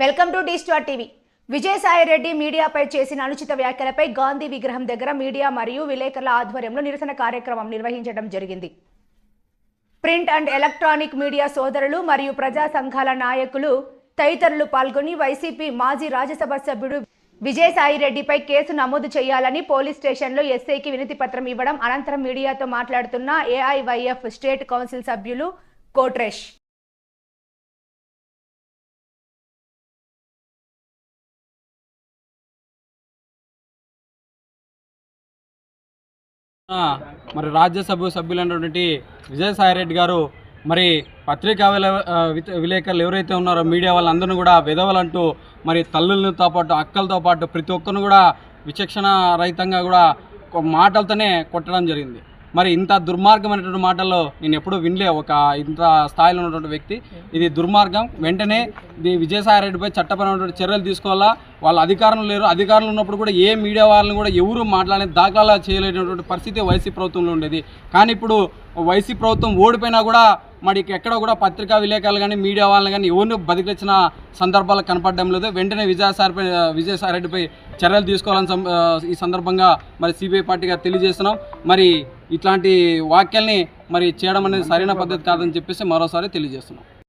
Welcome to T TV. Vijayasai Reddy మీడియాపై చేసిన అనుచిత వ్యాఖ్యలపై గాంధీ విగ్రహం దగ్గర మీడియా మరియు విలేకరుల ఆధ్వర్యంలో నిరసన కార్యక్రమం నిర్వహించడం జరిగింది. ప్రింట్ అండ్ ఎలక్ట్రానిక్ మీడియా సోదరులు మరియు ప్రజా సంఘాల నాయకులు తదితరులు పాల్గొని వైసీపీ మాజీ రాజ్యసభ సభ్యుడు విజయసాయిరెడ్డిపై కేసు నమోదు చేయాలని పోలీస్ స్టేషన్లో ఎస్ఐకి వినతి పత్రం ఇవ్వడం అనంతరం మీడియాతో మాట్లాడుతున్న ఏఐవైఎఫ్ స్టేట్ కౌన్సిల్ సభ్యులు కోట్రేష్. మరి రాజ్యసభ సభ్యులైనటువంటి విజయసాయిరెడ్డి గారు మరి పత్రికా విలే విలేకరులు ఎవరైతే ఉన్నారో మీడియా వాళ్ళందరినీ కూడా విధవలంటూ మరి తల్లులతో పాటు అక్కలతో పాటు ప్రతి ఒక్కరిని కూడా విచక్షణ రహితంగా కూడా మాటలతోనే కొట్టడం జరిగింది. మరి ఇంత దుర్మార్గమైనటువంటి మాటల్లో నేను ఎప్పుడూ వినలే. ఒక ఇంత స్థాయిలో ఉన్నటువంటి వ్యక్తి. ఇది దుర్మార్గం. వెంటనే ఇది విజయసాయిరెడ్డిపై చట్టపరమైనటువంటి చర్యలు తీసుకోవాలా? వాళ్ళ అధికారం లేరు. అధికారులు ఉన్నప్పుడు కూడా ఏ మీడియా వాళ్ళని కూడా ఎవరు మాట్లాడే దాఖలా చేయలేనటువంటి పరిస్థితి వైసీ ప్రభుత్వంలో ఉండేది. కానీ ఇప్పుడు వైసీ ప్రభుత్వం ఓడిపోయినా కూడా మరి ఎక్కడ కూడా పత్రికా విలేకరులు కానీ మీడియా వాళ్ళని కానీ ఎవరిని బతికిచ్చిన సందర్భాలు కనపడడం లేదు. వెంటనే విజయసాయిపై విజయసాయిరెడ్డిపై చర్యలు తీసుకోవాలని ఈ సందర్భంగా మరి సిబిఐ పార్టీగా తెలియజేస్తున్నాం. మరి ఇట్లాంటి వాక్యాల్ని మరి చేయడం అనేది సరైన పద్ధతి కాదని చెప్పేసి మరోసారి తెలియజేస్తున్నాం.